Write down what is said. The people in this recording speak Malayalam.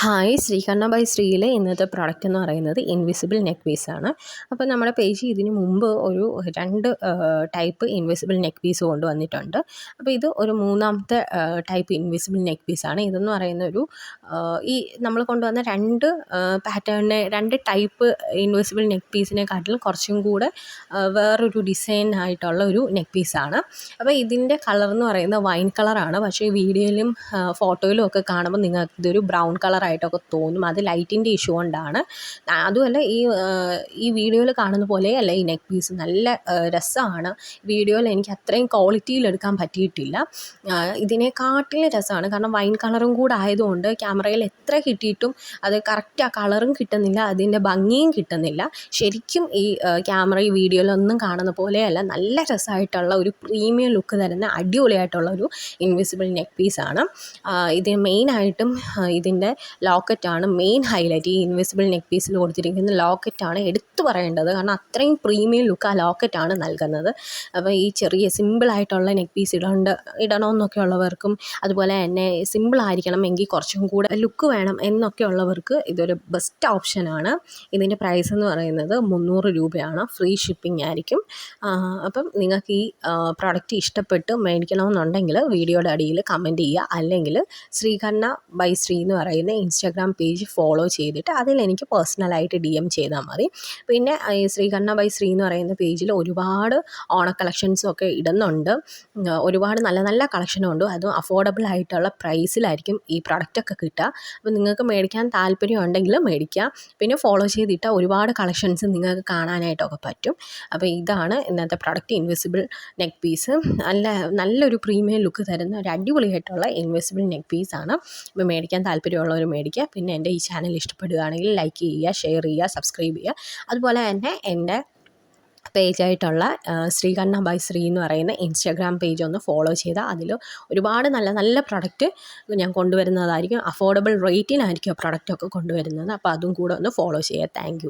ഹായ് ശ്രീകണ്ണ ബൈ ശ്രീയിലെ ഇന്നത്തെ പ്രോഡക്റ്റ് എന്ന് പറയുന്നത് ഇൻവിസിബിൾ നെക്ക് പീസ് ആണ്. അപ്പോൾ നമ്മുടെ പേജ് ഇതിന് മുമ്പ് ഒരു രണ്ട് ടൈപ്പ് ഇൻവിസിബിൾ നെക്ക് പീസ് കൊണ്ടുവന്നിട്ടുണ്ട്. അപ്പോൾ ഇത് ഒരു മൂന്നാമത്തെ ടൈപ്പ് ഇൻവിസിബിൾ നെക്ക് പീസ് ആണ്. ഇതെന്ന് പറയുന്ന ഒരു ഈ നമ്മൾ കൊണ്ടുവന്ന രണ്ട് പാറ്റേണിനെ രണ്ട് ടൈപ്പ് ഇൻവിസിബിൾ നെക്ക് പീസിനെക്കാട്ടിലും കുറച്ചും കൂടെ വേറൊരു ഡിസൈൻ ആയിട്ടുള്ള ഒരു നെക്ക് പീസാണ് അപ്പോൾ ഇതിന്റെ കളർ എന്ന് പറയുന്നത് വൈൻ കളറാണ് പക്ഷേ വീഡിയോയിലും ഫോട്ടോയിലും ഒക്കെ കാണുമ്പോൾ നിങ്ങൾക്ക് ഇതൊരു ബ്രൗൺ കളറായിട്ടൊക്കെ തോന്നും. അത് ലൈറ്റിന്റെ ഇഷ്യൂ കൊണ്ടാണ്. അതുമല്ല ഈ ഈ വീഡിയോയിൽ കാണുന്ന പോലെ അല്ല ഈ നെക്ക് പീസ് നല്ല രസമാണ്. വീഡിയോയിൽ എനിക്ക് അത്രയും ക്വാളിറ്റിയിൽ എടുക്കാൻ പറ്റിയിട്ടില്ല. ഇതിനെക്കാട്ടിലും രസമാണ്. കാരണം വൈൻ കളറും കൂടെ ആയതുകൊണ്ട് ക്യാമറയിൽ എത്ര കിട്ടിയിട്ടും അത് കറക്റ്റ് ആ കളറും കിട്ടുന്നില്ല അതിന്റെ ഭംഗിയും കിട്ടുന്നില്ല. ശരിക്കും ഈ ക്യാമറ ഈ വീഡിയോയിലൊന്നും കാണുന്ന പോലെയല്ല നല്ല രസമായിട്ടുള്ള ഒരു പ്രീമിയം ലുക്ക് തരുന്ന അടിപൊളിയായിട്ടുള്ള ഒരു ഇൻവിസിബിൾ നെക്ക് പീസാണ്. ഇതിന് മെയിനായിട്ടും ഇതിന്റെ ലോക്കറ്റാണ് മെയിൻ ഹൈലൈറ്റ് ഈ ഇൻവിസിബിൾ നെക്ക് പീസിൽ കൊടുത്തിരിക്കുന്ന ലോക്കറ്റാണ് എടുത്തു പറയേണ്ടത്. കാരണം അത്രയും പ്രീമിയം ലുക്ക് ആ ലോക്കറ്റാണ് നൽകുന്നത്. അപ്പോൾ ഈ ചെറിയ സിമ്പിളായിട്ടുള്ള നെക്ക് പീസ് ഇടേണ്ട ഇടണമെന്നൊക്കെ ഉള്ളവർക്കും അതുപോലെ തന്നെ സിമ്പിൾ ആയിരിക്കണം എങ്കിൽ കുറച്ചും കൂടെ ലുക്ക് വേണം എന്നൊക്കെ ഉള്ളവർക്ക് ഇതൊരു ബെസ്റ്റ് ഓപ്ഷനാണ് ഇതിന്റെ പ്രൈസ് എന്ന് പറയുന്നത് മുന്നൂറ് രൂപയാണ്. ഫ്രീ ഷിപ്പിംഗ് ആയിരിക്കും. അപ്പം നിങ്ങൾക്ക് ഈ പ്രോഡക്റ്റ് ഇഷ്ടപ്പെട്ട് മേടിക്കണമെന്നുണ്ടെങ്കിൽ വീഡിയോയുടെ അടിയിൽ കമന്റ് ചെയ്യുക. അല്ലെങ്കിൽ ശ്രീകണ്ണ ബൈ ശ്രീ എന്ന് പറയുന്ന ഇൻസ്റ്റാഗ്രാം പേജ് ഫോളോ ചെയ്തിട്ട് അതിൽ എനിക്ക് പേഴ്സണലായിട്ട് ഡി എം ചെയ്താൽ മതി. പിന്നെ ശ്രീകണ്ണ ബൈ ശ്രീ എന്ന് പറയുന്ന പേജിൽ ഒരുപാട് ഓണ കളക്ഷൻസും ഒക്കെ ഇടുന്നുണ്ട്. ഒരുപാട് നല്ല നല്ല കളക്ഷനും ഉണ്ട്. അതും അഫോർഡബിൾ ആയിട്ടുള്ള പ്രൈസിലായിരിക്കും ഈ പ്രൊഡക്റ്റൊക്കെ കിട്ടുക. അപ്പോൾ നിങ്ങൾക്ക് മേടിക്കാൻ താല്പര്യം ഉണ്ടെങ്കിൽ മേടിക്കാം പിന്നെ ഫോളോ ചെയ്തിട്ട് ഒരുപാട് കളക്ഷൻസ് നിങ്ങൾക്ക് കാണാനായിട്ടൊക്കെ പറ്റും. അപ്പോൾ ഇതാണ് ഇന്നത്തെ പ്രൊഡക്റ്റ് ഇൻവിസിബിൾ നെക്ക് പീസ് നല്ല നല്ലൊരു പ്രീമിയം ലുക്ക് തരുന്ന ഒരു അടിപൊളിയായിട്ടുള്ള ഇൻവിസിബിൾ നെക്ക് പീസാണ് അപ്പോൾ മേടിക്കാൻ താല്പര്യമുള്ളവർ മേടിക്കുക. പിന്നെ എന്റെ ഈ ചാനൽ ഇഷ്ടപ്പെടുകയാണെങ്കിൽ ലൈക്ക് ചെയ്യുക ഷെയർ ചെയ്യുക സബ്സ്ക്രൈബ് ചെയ്യുക. അതുപോലെ തന്നെ എന്റെ പേജായിട്ടുള്ള ശ്രീകണ്ണ ബൈ ശ്രീ എന്ന് പറയുന്ന ഇൻസ്റ്റാഗ്രാം പേജ് ഒന്ന് ഫോളോ ചെയ്താൽ അതിൽ ഒരുപാട് നല്ല നല്ല പ്രൊഡക്റ്റ് ഞാൻ കൊണ്ടുവരുന്നതായിരിക്കും. അഫോർഡബിൾ റേറ്റിനായിരിക്കും ആ പ്രൊഡക്റ്റൊക്കെ കൊണ്ടുവരുന്നത്. അപ്പോൾ അതും കൂടെ ഒന്ന് ഫോളോ ചെയ്യുക. താങ്ക്